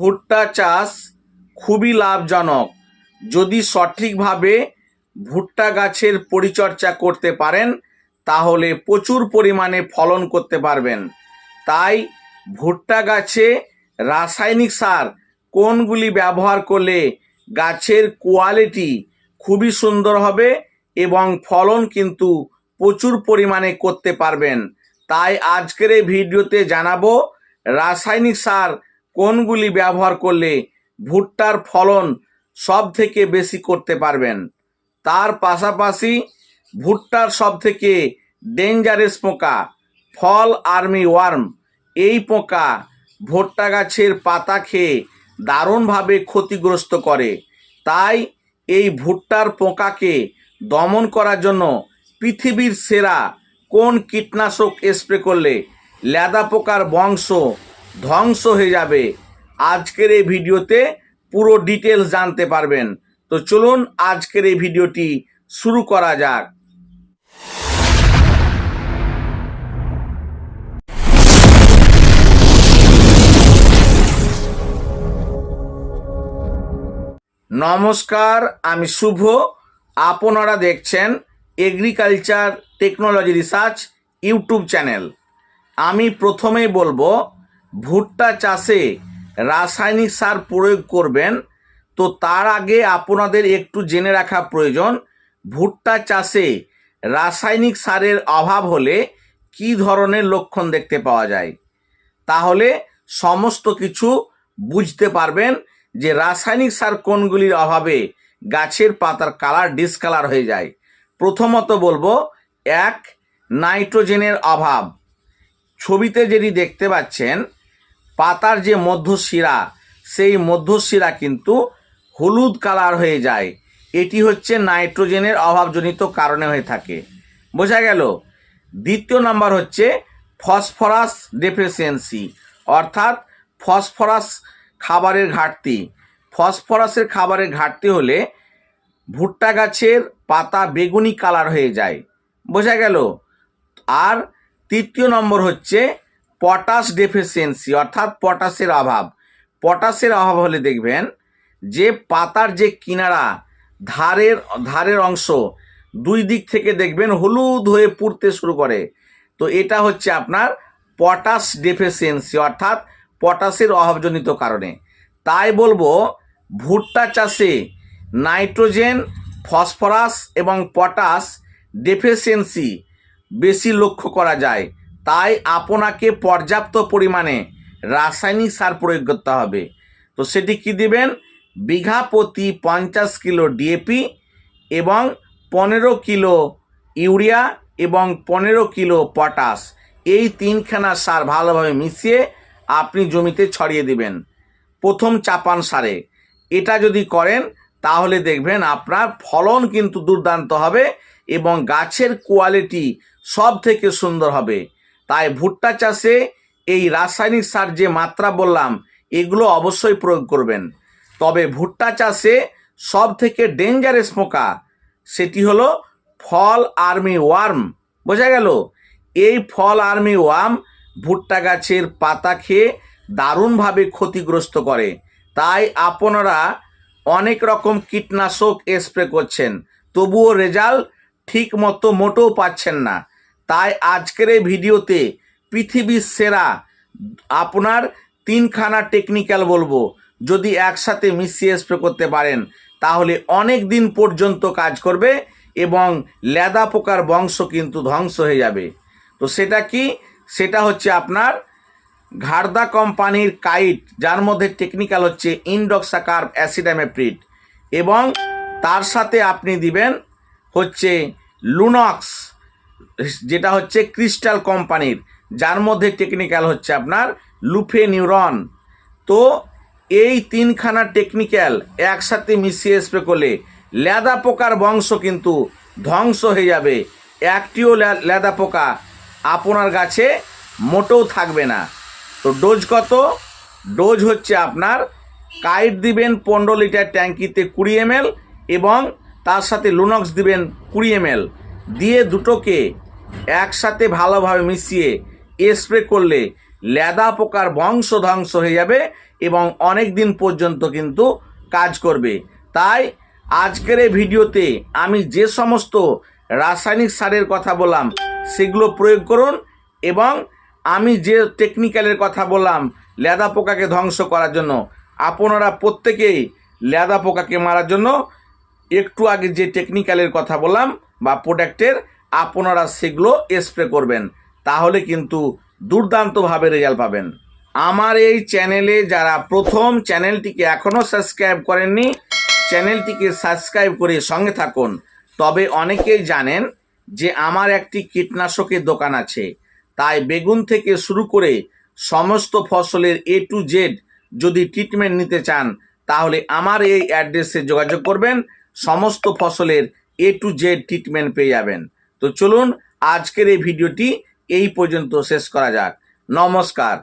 ভুট্টা চাষ খুবই লাভজনক। যদি সঠিকভাবে ভুট্টা গাছের পরিচর্যা করতে পারেন, তাহলে প্রচুর পরিমাণে ফলন করতে পারবেন। তাই ভুট্টা গাছে রাসায়নিক সার কোনগুলি ব্যবহার করলে গাছের কোয়ালিটি খুবই সুন্দর হবে এবং ফলন কিন্তু প্রচুর পরিমাণে করতে পারবেন। তাই আজকের এই ভিডিওতে জানাব, রাসায়নিক সার কোনগুলি ব্যবহার করলে ভুট্টার ফলন সব থেকে বেশি করতে পারবেন? তার পাশাপাশি ভুট্টার সব থেকে ডেঞ্জারাস পোকা, ফল আর্মি ওয়ার্ম, এই পোকা ভুট্টা গাছের পাতা খেয়ে দারুণভাবে ক্ষতিগ্রস্ত করে। তাই এই ভুট্টার পোকাকে দমন করার জন্য পৃথিবীর সেরা কোন কীটনাশক স্প্রে করলে ল্যাদা পোকার বংশ ধ্বংস হয়ে যাবে। আজকের এই ভিডিওতে পুরো ডিটেলস জানতে পারবেন। তো চলুন আজকের এই ভিডিওটি শুরু করা যাক। নমস্কার, আমি শুভ। আপনারা দেখছেন agriculture technology research YouTube channel. আমি প্রথমেই বলব ভুট্টা চাষে রাসায়নিক সার প্রয়োগ করবেন, তো তার আগে আপনাদের একটু জেনে রাখা প্রয়োজন, ভুট্টা চাষে রাসায়নিক সারের অভাব হলে কী ধরনের লক্ষণ দেখতে পাওয়া যায়? তাহলে সমস্ত কিছু বুঝতে পারবেন যে রাসায়নিক সার কোনগুলির অভাবে গাছের পাতার কালার ডিসকালার হয়ে যায়। প্রথমত বলব, এক, নাইট্রোজেনের অভাব। ছবিতে যেটি দেখতে পাচ্ছেন পাতার যে মধ্যশিরা, সেই মধ্যশিরা কিন্তু হলুদ কালার হয়ে যায়। এটি হচ্ছে নাইট্রোজেনের অভাবজনিত কারণে হয়ে থাকে। বোঝা গেল? দ্বিতীয় নাম্বার হচ্ছে ফসফরাস ডেফিসিয়েন্সি, অর্থাৎ ফসফরাস খাবারের ঘাটতি। ফসফরাসের খাবারের ঘাটতি হলে ভুট্টা গাছের পাতা বেগুনি কালার হয়ে যায়। বোঝা গেল? আর তৃতীয় নম্বর হচ্ছে পটাশ ডেফিসিয়েন্সি, অর্থাৎ পটাশের অভাব। পটাশের অভাব হলে দেখবেন যে পাতার যে কিনারা, ধারের ধারের অংশ, দুই দিক থেকে দেখবেন হলুদ হয়ে পুড়তে শুরু করে। তো এটা হচ্ছে আপনার পটাশ ডেফিসিয়েন্সি, অর্থাৎ পটাশের অভাবজনিত কারণে। তাই বলব, ভুট্টা চাষে নাইট্রোজেন, ফসফরাস এবং পটাশ ডেফিসিয়েন্সি বেশি লক্ষ্য করা যায়। তাই আপনাকে পর্যাপ্ত পরিমাণে রাসায়নিক সার প্রয়োগ করতে হবে। তো সেটি কি দিবেন? বিঘা প্রতি পঞ্চাশ কিলো ডিএপি এবং পনেরো কিলো ইউরিয়া এবং পনেরো কিলো পটাশ। এই তিনখানা সার ভালোভাবে মিশিয়ে আপনি জমিতে ছড়িয়ে দিবেন। প্রথম চাপান সারে। এটা যদি করেন, তাহলে দেখবেন আপনার ফলন কিন্তু দুর্দান্ত হবে এবং গাছের কোয়ালিটি সব থেকে সুন্দর হবে। তাই ভুট্টা চাষে এই রাসায়নিক সার যে মাত্রা বললাম, এগুলো অবশ্যই প্রয়োগ করবেন। তবে ভুট্টা চাষে সব থেকে ডেঞ্জারাস পোকা সেটি হলো ফল আর্মি ওয়ার্ম। বোঝা গেল? এই ফল আর্মি ওয়ার্ম ভুট্টা গাছের পাতা খেয়ে দারুণভাবে ক্ষতিগ্রস্ত করে। তাই আপনারা অনেক রকম কীটনাশক স্প্রে করছেন, তবুও রেজাল্ট ঠিক মতো মোটেও পাচ্ছেন না। তাই আজকের এই ভিডিওতে পৃথিবীর সেরা আপনার তিনখানা টেকনিক্যাল বলব। যদি একসাথে মিশিয়ে স্প্রে করতে পারেন, তাহলে অনেক দিন পর্যন্ত কাজ করবে এবং লেদা পোকার বংশ কিন্তু ধ্বংস হয়ে যাবে। তো সেটা কি? সেটা হচ্ছে আপনার ঘাড়দা কোম্পানির কাইট, যার মধ্যে টেকনিক্যাল হচ্ছে ইনডক্সাকার্ব অ্যাসিডামেপ্রিড এবং তার সাথে আপনি দিবেন হচ্ছে লুনক্স। যেটা হচ্ছে ক্রিস্টাল কোম্পানির, যার মধ্যে টেকনিক্যাল হচ্ছে আপনার লুফে নিউরন। তো এই তিনখানা টেকনিক্যাল একসাথে মিশিয়ে স্প্রে করলে লেদা পোকার বংশ কিন্তু ধ্বংস হয়ে যাবে। একটিও লেদা পোকা আপনার গাছে মোটেও থাকবে না। তো ডোজ কত? ডোজ হচ্ছে আপনার কাইট দিবেন পনেরো লিটার ট্যাঙ্কিতে কুড়ি এমএল এবং তার সাথে লুনক্স দিবেন কুড়ি এমএল। দিয়ে দুটোকে একসাথে ভালোভাবে মিশিয়ে স্প্রে করলে লেদা পোকার বংশ ধ্বংস হয়ে যাবে এবং অনেক দিন পর্যন্ত কিন্তু কাজ করবে। তাই আজকের এই ভিডিওতে আমি যে সমস্ত রাসায়নিক সারের কথা বললাম, সেগুলো প্রয়োগ করুন এবং আমি যে টেকনিক্যালের কথা বললাম, লেদা পোকাকে ধ্বংস করার জন্য, আপনারা প্রত্যেকেই লেদা পোকাকে মারার জন্য একটু আগে যে টেকনিক্যালের কথা বললাম বা প্রোডাক্টের আপনারা সেগুলো স্প্রে করবেন। তাহলে কিন্তু দুর্দান্তভাবে রেজাল্ট পাবেন। আমার এই চ্যানেলে যারা প্রথম চ্যানেলটিকে এখনও সাবস্ক্রাইব করেননি চ্যানেলটিকে সাবস্ক্রাইব করে সঙ্গে থাকুন। তবে অনেকেই জানেন যে আমার একটি কীটনাশকের দোকান আছে। তাই বেগুন থেকে শুরু করে সমস্ত ফসলের এ টু জেড যদি ট্রিটমেন্ট নিতে চান, তাহলে আমার এই অ্যাড্রেসে যোগাযোগ করবেন। সমস্ত ফসলের এ টু জেড ট্রিটমেন্ট পেয়ে যাবেন। তো চলুন, আজকের এই ভিডিওটি এই পর্যন্ত শেষ করা যাক। নমস্কার।